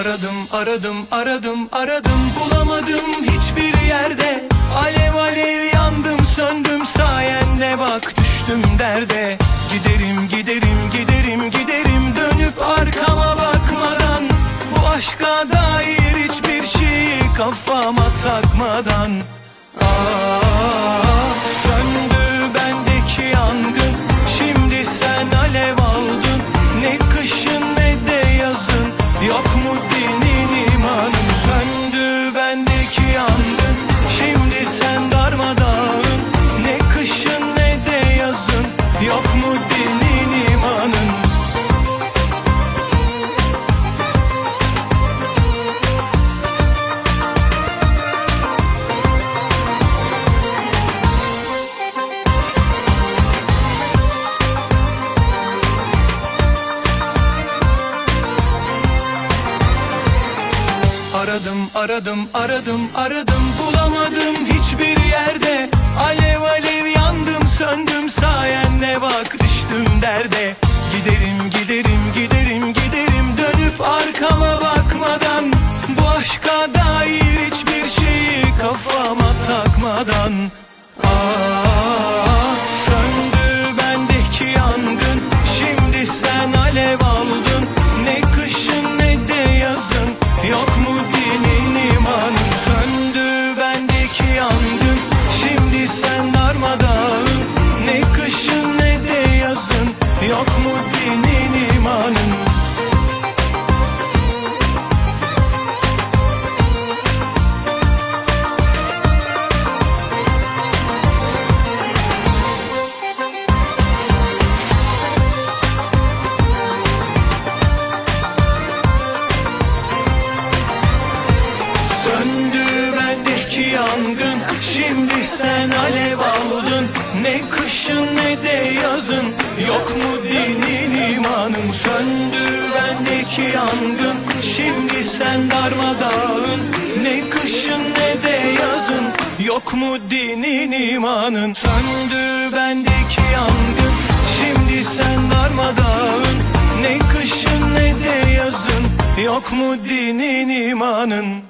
Aradım aradım aradım aradım. Bulamadım hiçbir yerde. Alev alev yandım söndüm sayende. Bak düştüm derde. Giderim giderim giderim giderim. Dönüp arkama bakmadan. Bu aşka dair hiçbir şeyi kafama takmadan. Ah, Aradım aradım aradım aradım bulamadım hiçbir yerde. Alev alev yandım söndüm sayende bak düştüm derde. Giderim giderim giderim giderim dönüp arkama bakmadan. Bu aşka dair hiçbir şeyi kafama takmadan. Ah dinin imanın Söndü bendeki yangın Şimdi sen alev aldın. Ne kışın ne de yazın bendeki yangın. Şimdi sen darmadağın. Ne kışın ne de yazın. Yok mu dinin imanın? Söndü bendeki yangın. Şimdi sen darmadağın. Ne kışın ne de yazın. Yok mu dinin imanın